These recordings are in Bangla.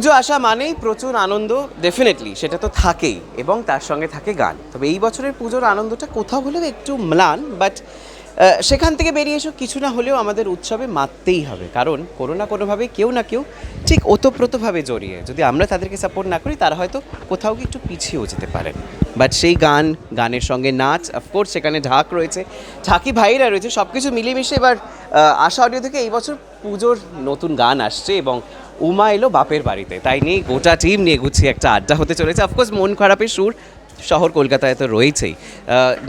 পুজো আসা মানেই প্রচুর আনন্দ ডেফিনেটলি সেটা তো থাকেই, এবং তার সঙ্গে থাকে গান। তবে এই বছরের পুজোর আনন্দটা কোথাও হলেও একটু ম্লান বাট সেখান থেকে বেরিয়ে এসো, কিছু না হলেও আমাদের উৎসবে মাততেই হবে, কারণ কোনো না কোনোভাবে কেউ না কেউ ঠিক ওতপ্রোতভাবে জড়িয়ে, যদি আমরা তাদেরকে সাপোর্ট না করি, তারা হয়তো কোথাও গিয়ে একটু পিছিয়েও যেতে পারেন। বাট সেই গান, গানের সঙ্গে নাচ অফকোর্স সেখানে ঢাক রয়েছে ঝাঁকি ভাইরা রয়েছে সব কিছু মিলেমিশে, এবার আশা অডিও থেকে এই বছর পুজোর নতুন গান আসছে, এবং উমা এলো বাপের বাড়িতে। তাই নিয়ে গোটা টিম নিয়ে গুছিয়ে একটা আড্ডা হতে চলেছে। অফকোর্স মন খারাপের সুর শহর কলকাতায় তো রয়েছেই।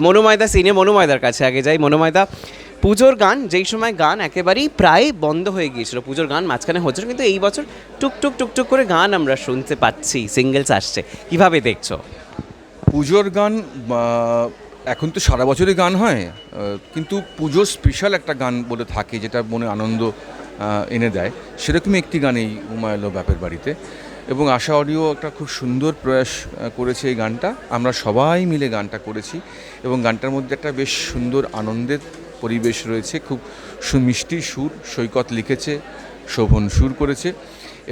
মনোময়দা সিনে মনোময়দার কাছে আগে যাই। মনোময়দা পুজোর গান, যেই সময় গান একেবারেই প্রায় বন্ধ হয়ে গিয়েছিল, পুজোর গান মাঝখানে হচ্ছিল, কিন্তু এই বছর টুকটুক টুকটুক করে গান আমরা শুনতে পাচ্ছি সিঙ্গেলস আসছে। কীভাবে দেখছ? পুজোর গান এখন তো সারা বছরই গান হয়। কিন্তু পুজোর স্পেশাল একটা গান বলে থাকে, যেটা মনে আনন্দ এনে দেয়। সেরকমই একটি গান এই উমা এলো বাপের বাড়িতে। এবং আশা অডিও একটা খুব সুন্দর প্রয়াস করেছে এই গানটা। আমরা সবাই মিলে গানটা করেছি এবং গানটার মধ্যে একটা বেশ সুন্দর আনন্দের পরিবেশ রয়েছে। খুব সুমিষ্টি সুর, সৈকত লিখেছে, শোভন সুর করেছে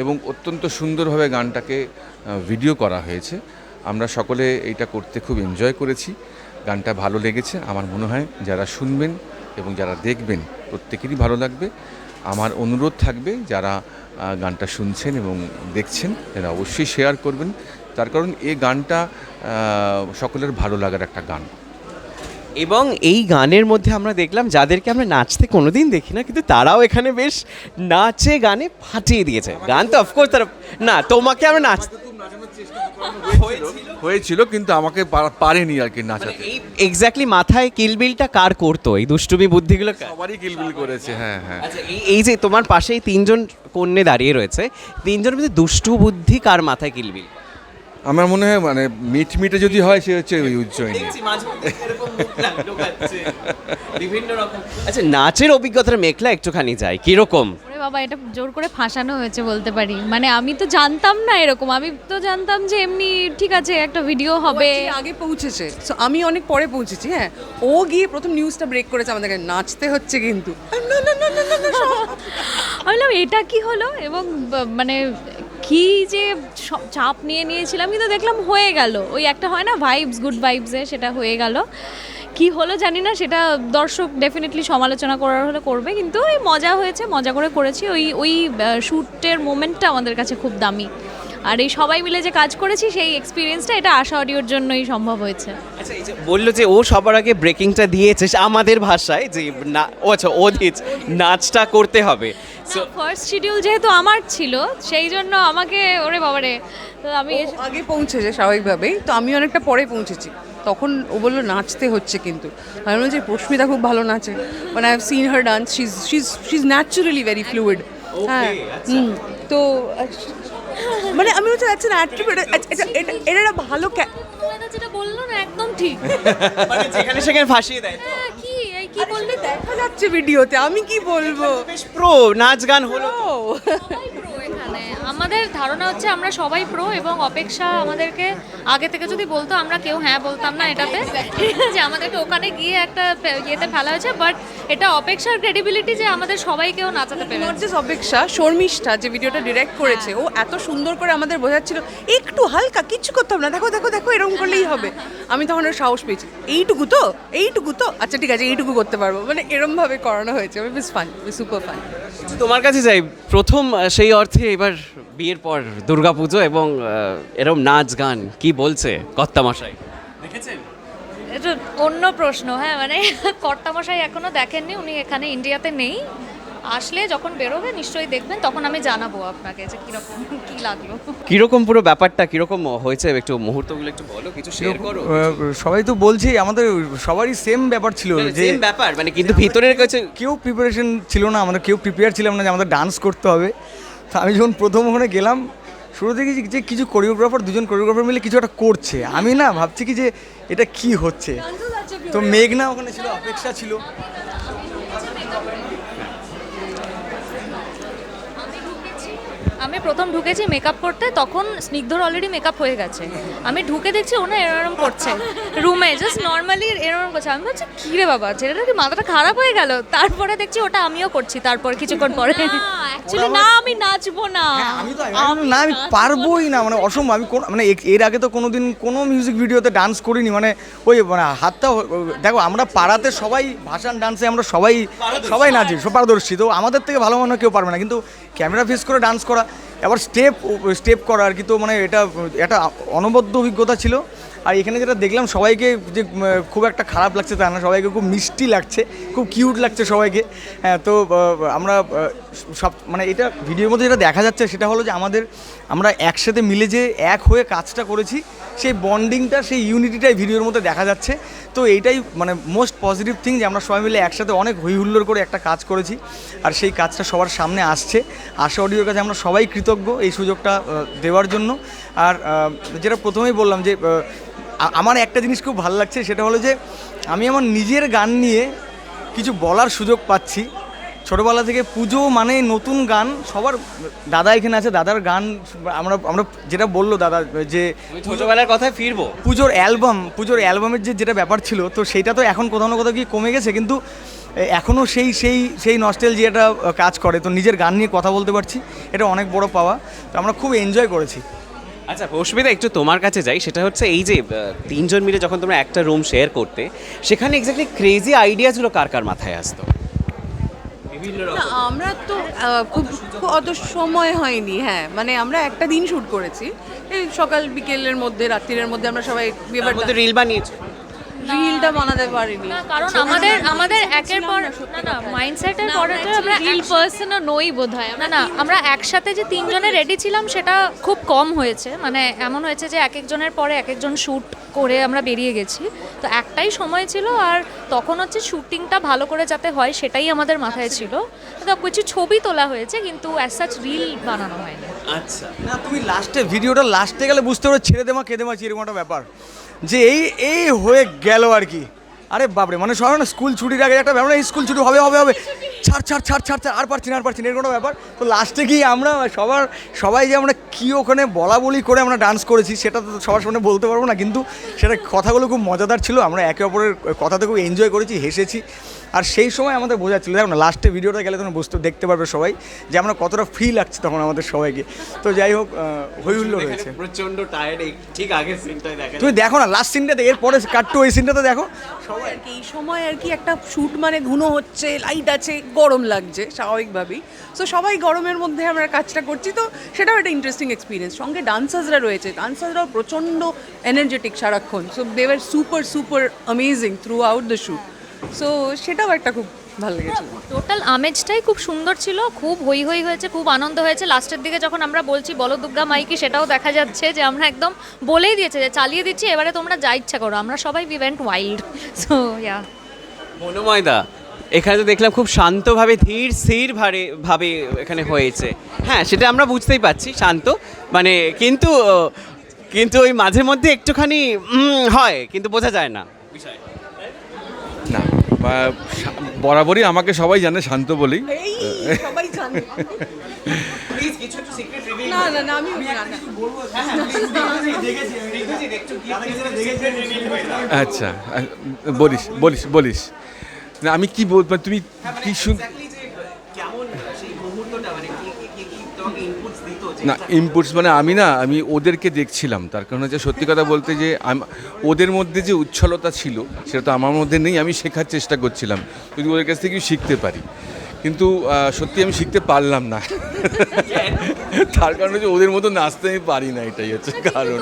এবং অত্যন্ত সুন্দরভাবে গানটাকে ভিডিও করা হয়েছে। আমরা সকলে এইটা করতে খুব এনজয় করেছি। গানটা ভালো লেগেছে। আমার মনে হয় যারা শুনবেন এবং যারা দেখবেন, প্রত্যেকেরই ভালো লাগবে। আমার অনুরোধ থাকবে যারা গানটা শুনছেন এবং দেখছেন, তারা অবশ্যই শেয়ার করবেন। তার কারণ এই গানটা সকলের ভালো লাগার একটা গান। এবং এই গানের মধ্যে আমরা দেখলাম, যাদেরকে আমরা নাচতে কোনোদিন দেখি না, কিন্তু তারাও এখানে বেশ নাচে, গানে ফাটিয়ে দিয়েছে। গান তো অফকোর্স তারা না, তোমাকে আমরা নাচ হয়েছিল। কিন্তু আমাকে পারেনি আর কি নাচাতে। এই এক্স্যাক্টলি মাথায় কিলবিলটা কার করতো? এই দুষ্টুমি বুদ্ধিগুলো সবারই কিলবিল করেছে হ্যাঁ হ্যাঁ। আচ্ছা এই এই যে তোমার পাশেই তিনজন কন্যে দাঁড়িয়ে রয়েছে তিনজন মধ্যে দুষ্টু বুদ্ধি কার মাথায় কিলবিল আমার মনে হয় মানে মিট মিটে যদি হয় সে হচ্ছে ওই উজ্জয়িনী বিভিন্ন রকম। আচ্ছা নাচের অভিজ্ঞতার মেঘলা একটুখানি যায় কীরকম? ওরে বাবা এটা জোর করে ফাঁসানো হয়েছে বলতে পারি। মানে আমি তো জানতাম না এরকম। আমি তো জানতাম যে এমনি ঠিক আছে একটা ভিডিও হবে। আগে পৌঁছেছে। সো আমি অনেক পরে পৌঁছেছি হ্যাঁ। ও গিয়ে প্রথম নিউজটা ব্রেক করেছে আমাদেরকে নাচতে হচ্ছে কিন্তু। না না না না না না সব- আমি বললাম এটা কি হলো? এবং মানে কি যে চাপ নিয়ে নিয়েছিলাম, কিন্তু দেখলাম হয়ে গেল। ওই একটা হয় না ভাইবস গুড ভাইবসে সেটা হয়ে গেল। কি হলো জানি না, সেটা দর্শক ডেফিনেটলি সমালোচনা করার হলে করবে, কিন্তু ওই মজা হয়েছে, মজা করে করেছি। ওই ওই শ্যুটের মোমেন্টটা আমাদের কাছে খুব দামি। আর এই সবাই মিলে যে কাজ করেছি, সেই এক্সপিরিয়েন্সটা এটা আশা অডিওর জন্যই সম্ভব হয়েছে। আচ্ছা এই যে বলল যে ও সবার আগে ব্রেকিংটা দিয়েছে আমাদের ভাষায় যে না ও আচ্ছা ও দিয়েছে নাচটা করতে হবে। So, ফার্স্ট শিডিউল যেহেতু আমার ছিল সেই জন্য আমাকে ওরে বাবারে তো আমি আগে পৌঁছেছে স্বাভাবিকভাবেই তো আমি অনেকটা পরে পৌঁছেছি। তখন ও বলল নাচতে হচ্ছে কিন্তু। আমি বললাম যে পশ্মিতা খুব ভালো নাচে। মানে I have seen her dance she is she is she is naturally very fluid হ্যাঁ তো আহ, মানে আমি বলছি আচ্ছা অ্যাট্রিবিউট এটা এটা একটা ভালো যেটা বলল না একদম ঠিক। মানে যেখানে সেখানে ফাঁসিয়ে দেয় হ্যাঁ, কি? এই কি বলবে দেখা যাচ্ছে ভিডিওতে আমি কি বলব? বেশ প্রো নাচ গান হলো আমাদের ধারণা হচ্ছে আমরা সবাই প্রো এবং অপেক্ষা আমাদেরকে আগে থেকে যদি বলতো আমরা কেউ হ্যাঁ বলতাম না এটাতে। যে আমাদেরকে ওখানে গিয়ে একটা ইয়েতে ফেলা হয়েছে বাট এটা অপেক্ষার ক্রেডিবিলিটি যে আমাদের সবাইকেও নাচাতে নট জাস্ট অপেক্ষা শর্মিষ্ঠা যে ভিডিওটা ডিরেক্ট করেছে ও এত সুন্দর করে আমাদের বোঝাচ্ছিল একটু হালকা কিচ্ছু করতাম না দেখো দেখো দেখো এরকম করলেই হবে। আমি তখন ওর সাহস পেয়েছি এইটুকু তো এইটুকু তো আচ্ছা ঠিক আছে এইটুকু করতে পারব। মানে এরম ভাবে করানো হয়েছে বেশ ফান সুপার ফান তোমার কাছে যাই প্রথম সেই অর্থে এবার বিয়ের পর দুর্গাপুজো এবং এরম নাচ গান কি বলছে কর্তামশাই? দেখেছেন? এটা অন্য প্রশ্ন হ্যাঁ মানে কর্তামশাই এখনও দেখেননি উনি এখানে ইন্ডিয়াতে নেই। আসলে যখন বেরোবে নিশ্চয়ই দেখবেন তখন আমি জানাব আপনাকে যে কীরকম কি লাগল। কীরকম পুরো ব্যাপারটা কীরকম হয়েছে? একটু মুহূর্ত মুহূর্তগুলো একটু বলো কিছু শেয়ার করো। সবাই তো বলছি আমাদের সবারই সেম ব্যাপার ছিল যে সেম ব্যাপার মানে কিন্তু ভিতরের কাছে কেউ প্রিপারেশন ছিল না আমাদের কেউ প্রিপেয়ার ছিলাম না যে আমাদের ডান্স করতে হবে। তো আমি যখন প্রথম ওখানে গেলাম শুরু থেকে যে কিছু কোরিওগ্রাফার দুজন কোরিওগ্রাফার মিলে কিছু একটা করছে। আমি না ভাবছি কি যে এটা কি হচ্ছে? তো মেঘনা ওখানে ছিল অপেক্ষা ছিল। আমি প্রথম ঢুকেছি মেকআপ করতে তখন স্নিগ্ধর অলরেডি মেকআপ হয়ে গেছে। আমি ঢুকে দেখছি ওনা এরম করছে। রুমে জাস্ট নর্মালি এরম করছে। আমি বলছি কী রে বাবা ছেলেটা কি মাথাটা খারাপ হয়ে গেল? তারপরে দেখছি ওটা আমিও করছি তারপর কিছুক্ষণ পরে। অ্যাকচুয়ালি না আমি নাচবো না। আমি তো না আমি পারবোই না মানে অসম্ভব। আমি কোন মানে এর আগে তো কোনোদিন কোনো মিউজিক ভিডিওতে ডান্স করিনি মানে ওই মানে হাতটা দেখো আমরা পাড়াতে সবাই ভাষান ডান্সে আমরা সবাই সবাই নাচি সব পারদর্শী। তো আমাদের থেকে ভালো মনে হয় কেউ পারবে না। কিন্তু ক্যামেরা ফেস করে ডান্স করা এবার স্টেপ স্টেপ করা আর কি। তো মানে এটা একটা অনবদ্য অভিজ্ঞতা ছিল। আর এখানে যেটা দেখলাম, সবাইকে যে খুব একটা খারাপ লাগছে তা না, সবাইকে খুব মিষ্টি লাগছে, খুব কিউট লাগছে সবাইকে। হ্যাঁ তো আমরা সব মানে এটা ভিডিওর মধ্যে যেটা দেখা যাচ্ছে সেটা হলো যে আমাদের, আমরা একসাথে মিলে যে এক হয়ে কাজটা করেছি, সেই বন্ডিংটা সেই ইউনিটিটাই ভিডিওর মধ্যে দেখা যাচ্ছে। তো এইটাই মানে মোস্ট পজিটিভ থিং যে আমরা সবাই মিলে একসাথে অনেক হই হুল্লোর করে একটা কাজ করেছি। আর সেই কাজটা সবার সামনে আসছে। আশা অডিওর কাছে আমরা সবাই কৃতজ্ঞ এই সুযোগটা দেওয়ার জন্য। আর যেটা প্রথমেই বললাম যে আমার একটা জিনিস খুব ভালো লাগছে, সেটা হলো যে, আমি আমার নিজের গান নিয়ে কিছু বলার সুযোগ পাচ্ছি। ছোটোবেলা থেকে পুজো মানে নতুন গান সবার দাদা এখানে আছে দাদার গান আমরা আমরা যেটা বলল দাদা যে ছোটবেলার কথায় ফিরবো। পুজোর অ্যালবাম পুজোর অ্যালবামের যে যেটা ব্যাপার ছিল তো সেইটা তো এখন কোথাও না কোথাও গিয়ে কমে গেছে কিন্তু এখনও সেই সেই সেই নস্টেল নস্টেলজিয়াটা কাজ করে তো নিজের গান নিয়ে কথা বলতে পারছি এটা অনেক বড় পাওয়া তো আমরা খুব এনজয় করেছি। আচ্ছা অসুবিধা একটু তোমার কাছে যাই সেটা হচ্ছে এই যে তিনজন মিলে যখন তোমরা একটা রুম শেয়ার করতে সেখানে এক্স্যাক্টলি ক্রেজি আইডিয়াগুলো কার কার মাথায় আসতো? না আমরা তো খুব অত সময় হয়নি হ্যাঁ মানে আমরা একটা দিন শ্যুট করেছি। এই সকাল বিকেলের মধ্যে রাত্রির মধ্যে আমরা সবাই রিল বানিয়েছো। রিলটা বানাতে পারিনি। না কারণ আমাদের আমাদের একের পর না না মাইন্ডসেটের পরে তো আমরা রিল পার্সন নই বোধহয়। না না আমরা একসাথে যে তিনজনে রেডি ছিলাম সেটা খুব কম হয়েছে। মানে এমন হয়েছে যে এক একজনের পরে এক একজন শ্যুট করে আমরা বেরিয়ে গেছি। তো একটাই সময় ছিল আর তখন হচ্ছে শুটিংটা ভালো করে যাতে হয় সেটাই আমাদের মাথায় ছিল। তো কিছু ছবি তোলা হয়েছে কিন্তু অ্যাজ সাচ রিল বানানো হয়নি। আচ্ছা। না, তুমি লাস্টে, ভিডিওটা লাস্টে গেলে বুঝতে পারো, ছেড়ে দেমা কেঁদে মাছি এরকম একটা ব্যাপার। যে এই এই হয়ে গেল আর কি। আরে বাপরে মানে সবাই না স্কুল ছুটির আগে একটা ব্যাপার স্কুল ছুটি হবে হবে হবে। ছাড় ছাড় ছাড় ছাড় ছাড়, আর পারছি না, আর পারছি না, এরকম ব্যাপার। তো লাস্টে গিয়ে আমরা সবার, সবাই যে আমরা কী ওখানে বলা বলি করে আমরা ডান্স করেছি, সেটা তো সবার সামনে বলতে পারব না, কিন্তু সেটা কথাগুলো খুব মজাদার ছিল। আমরা একে অপরের কথাতে খুব এনজয় করেছি, হেসেছি। আর সেই সময় আমাদের বোঝা বোঝাচ্ছিল দেখো না লাস্টে ভিডিওটা গেলে তুমি বুঝতে দেখতে পারবে সবাই যে আমরা কতটা ফ্রি লাগছে তখন আমাদের সবাইকে। তো যাই হোক আহ, হই হুল্লোড় হয়েছে। প্রচণ্ড টায়ার্ড ঠিক আগের সিনটাই দেখা তুমি দেখো না লাস্ট সিনটা দেখে এরপরে কাট্টু ওই সিনটা তো দেখো। সবাই আর কি এই সময় আর কি একটা শ্যুট মানে ধুনো হচ্ছে লাইট আছে গরম লাগছে স্বাভাবিকভাবেই। সো সবাই গরমের মধ্যে আমরা কাজটা করছি তো সেটাও একটা ইন্টারেস্টিং এক্সপিরিয়েন্স সঙ্গে ডান্সার্সরা রয়েছে ডান্সার্সরাও প্রচণ্ড এনার্জেটিক সারাক্ষণ। So they were super super amazing throughout the shoot so সেটাও একটা খুব ভালো লেগেছিল। টোটাল আমেজটাই খুব সুন্দর ছিল খুব হই হই হয়েছে খুব আনন্দ হয়েছে। লাস্টের দিকে যখন আমরা বলছি বলো দুর্গা মাইকি সেটাও দেখা যাচ্ছে যে আমরা একদম বলেই দিয়েছে যে চালিয়ে দিচ্ছি এবারে তোমরা যা ইচ্ছা করো। আমরা সবাই we went wild so yeah মনোময়দা এখানে তো দেখলাম খুব শান্তভাবে ধীর স্থির ভাবে ভাবে এখানে হয়েছে। হ্যাঁ সেটা আমরা বুঝতেই পারছি শান্ত। মানে কিন্তু কিন্তু ওই মাঝে মধ্যে একটুখানি হয় কিন্তু বোঝা যায় না। না বা শা- বরাবরই আমাকে সবাই জানে শান্ত বলেই। এই সবাই জানে। না না না আমি না। না আচ্ছা বলিস বলিস বলিস। না আমি কি বল তুমি কি শুন না ইম্পুটস মানে আমি না আমি ওদেরকে দেখছিলাম। তার কারণ হচ্ছে সত্যি কথা বলতে যে আম- ওদের মধ্যে যে উচ্ছলতা ছিল সেটা তো আমার মধ্যে নেই আমি শেখার চেষ্টা করছিলাম। যদি ওদের কাছ থেকে শিখতে পারি। কিন্তু সত্যি আমি শিখতে পারলাম না। তার কারণ হচ্ছে ওদের মতো নাচতে আমি পারি না এটাই হচ্ছে কারণ।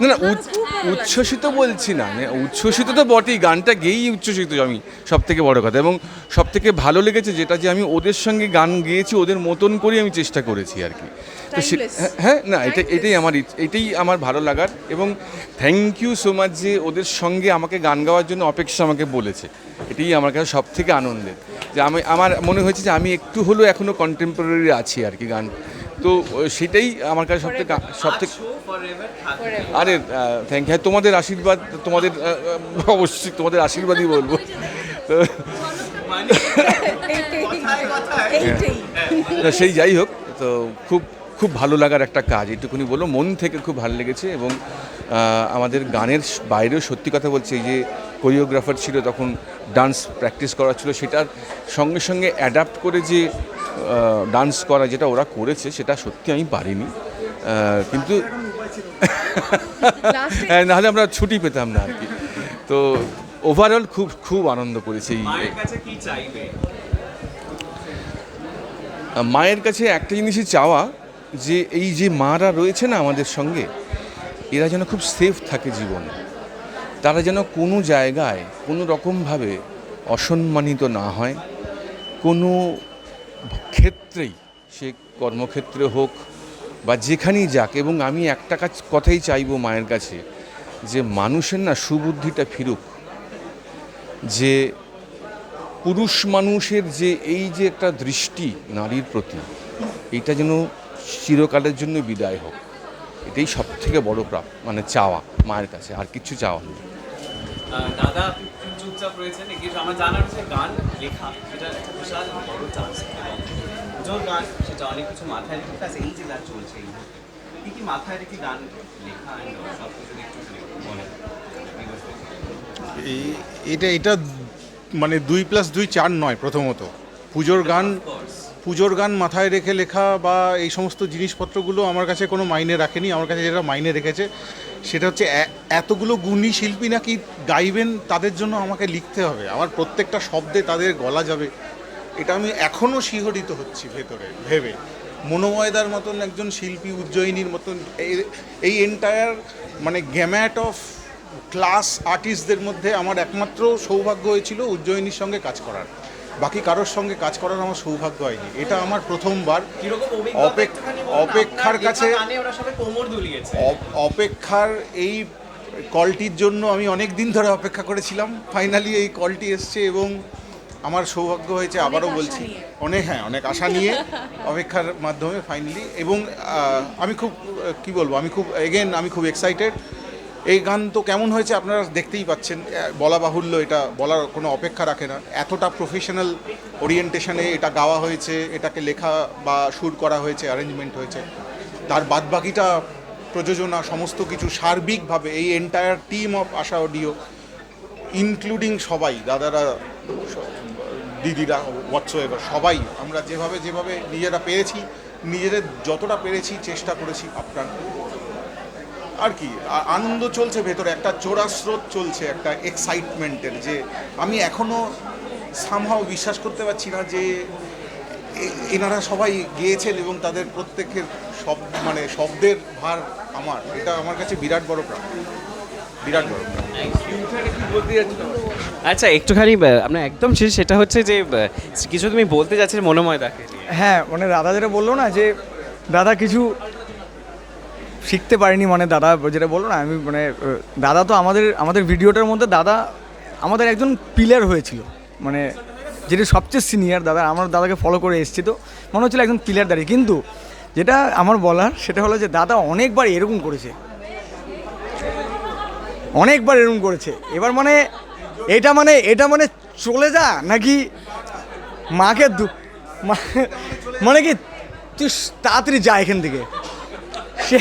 না না উচ্ছ- উচ্ছ্বসিত বলছি না মানে উচ্ছ্বসিত তো বটেই গানটা গেয়েই উচ্ছ্বসিত আমি সব থেকে বড় কথা। এবং সব থেকে ভালো লেগেছে যেটা যে আমি ওদের সঙ্গে গান গেয়েছি ওদের মতন করে আমি চেষ্টা করেছি আর কি। তো সে- হ্যাঁ, হ্যাঁ না এটা এটাই আমার এটাই আমার ভালো লাগার। এবং থ্যাংক ইউ সো মাচ যে ওদের সঙ্গে আমাকে গান গাওয়ার জন্য অপেক্ষা আমাকে বলেছে। এটাই আমার কাছে সব থেকে আনন্দের। যে আমি আমার মনে হয়েছে যে আমি একটু হলেও এখনও কন্টেম্পোরারি আছি আর কি গান। তো সেটাই আমার কাছে সব থেকে সব থেকে। আরে থ্যাংক হ্যাঁ তোমাদের আশীর্বাদ তোমাদের অবশ্যই তোমাদের আশীর্বাদই বলব। তো সেই যাই হোক তো খুব খুব ভালো লাগার একটা কাজ এটুকুনি বলো মন থেকে খুব ভালো লেগেছে এবং আমাদের গানের বাইরেও সত্যি কথা বলছি এই যে কোরিওগ্রাফার ছিল তখন ডান্স প্র্যাকটিস করা ছিল সেটার সঙ্গে সঙ্গে অ্যাডাপ্ট করে যে ডান্স করা যেটা ওরা করেছে সেটা সত্যি আমি পারিনি। কিন্তু হ্যাঁ, নাহলে আমরা ছুটি পেতাম না আর কি। তো ওভারঅল খুব খুব আনন্দ করেছি এই কাছে কি চাইবে? মায়ের কাছে একটা জিনিসই চাওয়া যে এই যে মারা রয়েছে না আমাদের সঙ্গে এরা যেন খুব সেফ থাকে জীবনে। তারা যেন কোনো জায়গায় কোনো রকমভাবে অসম্মানিত না হয়, কোনো ক্ষেত্রেই, সে কর্মক্ষেত্রে হোক বা যেখানেই যাক, এবং আমি একটা কাজ, কথাই চাইব মায়ের কাছে, যে মানুষের না সুবুদ্ধিটা ফিরুক, যে পুরুষ মানুষের যে এই যে একটা দৃষ্টি নারীর প্রতি, এটা যেন চিরকালের জন্য বিদায় হোক, এটাই সব থেকে বড় প্রাপ মানে চাওয়া মায়ের কাছে, আর কিছু চাওয়া নেই। দাদা আপনি চুপচাপ রয়েছেন। কিন্তু আমার জানার হচ্ছে গান লেখা এটা একটা বিশাল বড় টাস্ক এবং পুজোর গান সেটা অনেক কিছু মাথায় রেখে কাছে এই যে গান চলছে এই কি কি মাথায় রেখে গান লেখা সব কিছু একটু মনে এটা এটা মানে দুই প্লাস দুই চার নয় প্রথমত। পুজোর গান পুজোর গান মাথায় রেখে লেখা বা এই সমস্ত জিনিসপত্রগুলো আমার কাছে কোনো মাইনে রাখেনি। আমার কাছে যেটা মাইনে রেখেছে সেটা হচ্ছে এতগুলো গুণী শিল্পী নাকি গাইবেন, তাদের জন্য আমাকে লিখতে হবে। আমার প্রত্যেকটা শব্দে তাদের গলা যাবে। এটা আমি এখনও শিহরিত হচ্ছি ভেতরে, ভেবে। মনোময়দার মতন একজন শিল্পী, উজ্জয়িনীর মতন এই- এন্টায়ার মানে গ্যাম্যাট অফ ক্লাস আর্টিস্টদের মধ্যে আমার একমাত্র সৌভাগ্য হয়েছিল উজ্জয়িনীর সঙ্গে কাজ করার। বাকি কারোর সঙ্গে কাজ করার আমার সৌভাগ্য হয়নি। এটা আমার প্রথমবার। অপেক্ষার কাছে অপেক্ষার এই কলটির জন্য আমি অনেক দিন ধরে অপেক্ষা করেছিলাম। ফাইনালি এই কলটি এসছে এবং আমার সৌভাগ্য হয়েছে আবারও বলছি। অনেক হ্যাঁ অনেক আশা নিয়ে অপেক্ষার মাধ্যমে ফাইনালি এবং আমি খুব কি বলব আমি খুব এগেন আমি খুব এক্সাইটেড এই গান তো কেমন হয়েছে আপনারা দেখতেই পাচ্ছেন বলা বাহুল্য এটা বলার কোনো অপেক্ষা রাখে না। এতটা প্রফেশনাল ওরিয়েন্টেশনে এটা গাওয়া হয়েছে, এটাকে লেখা বা সুর করা হয়েছে অ্যারেঞ্জমেন্ট হয়েছে। তার বাদবাকিটা প্রযোজনা, সমস্ত কিছু সার্বিকভাবে এই entire team of Asha audio including সবাই, দাদারা, দিদিরা হোয়াটসো এবার সবাই, আমরা যেভাবে যেভাবে নিজেরা পেরেছি, নিজেদের যতটা পেরেছি, চেষ্টা করেছি, আপনার আর কি আনন্দ চলছে ভেতরে একটা চোরা স্রোত চলছে একটা এক্সাইটমেন্টের যে আমি এখনও সামহাও বিশ্বাস করতে পারছি না যে এনারা সবাই গিয়েছেন এবং তাদের প্রত্যেকের সব মানে শব্দের ভার আমার। এটা আমার কাছে বিরাট বড় প্রাপ্তি। বিরাট বড় প্রাপ্তি। আচ্ছা একটুখানি আমরা একদম শেষ সেটা হচ্ছে যে কিছু তুমি বলতে যাচ্ছিলে মনোময় দাকে নিয়ে। হ্যাঁ মানে দাদা যেটা বলল না যে দাদা কিছু শিখতে পারিনি মানে দাদা যেটা বলল না, আমি মানে দাদা তো আমাদের আমাদের ভিডিওটার মধ্যে দাদা আমাদের একজন পিলার হয়েছিল। মানে যেটা সবচেয়ে সিনিয়র দাদা, আমার দাদাকে ফলো করে এসেছি তো, মনে হচ্ছিল একজন পিলার দাঁড়িয়ে। কিন্তু যেটা আমার বলার, সেটা হলো যে দাদা অনেকবার এরকম করেছে। অনেকবার এরকম করেছে। এবার মানে এটা মানে এটা মানে চলে যা নাকি মাকে মানে কি তুই তাড়াতাড়ি যা এখান থেকে। সে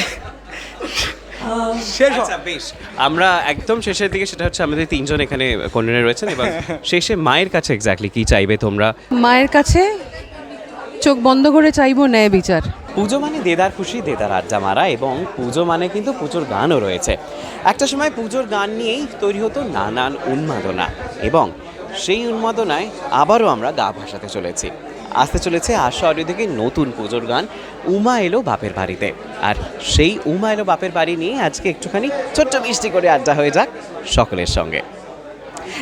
শেষ আচ্ছা বেশ। আমরা একদম শেষের দিকে সেটা হচ্ছে আমাদের তিনজন এখানে কন্যারা রয়েছেন এবং শেষে মায়ের কাছে এক্স্যাক্টলি কি চাইবে তোমরা? মায়ের কাছে চোখ বন্ধ করে চাইব ন্যায় বিচার। পুজো মানে দেদার খুশি দেদার আড্ডা মারা এবং পুজো মানে কিন্তু পুজোর গানও রয়েছে। একটা সময় পুজোর গান নিয়েই তৈরি হতো নানান উন্মাদনা এবং সেই উন্মাদনায় আবারও আমরা গা ভাসাতে চলেছি। আসতে চলেছে আশা অডিও থেকে নতুন পুজোর গান, উমা এলো বাপের বাড়িতে। আর সেই উমা এলো বাপের বাড়ি নিয়ে আজকে একটুখানি ছোট্ট মিষ্টি করে আড্ডা হয়ে যাক সকলের সঙ্গে।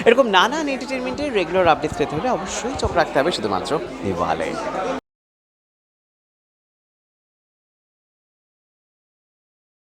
এরকম নানান এন্টারটেনমেন্টের রেগুলার আপডেটস পেতে হলে অবশ্যই চোখ রাখতে হবে শুধুমাত্র দেওয়ালে।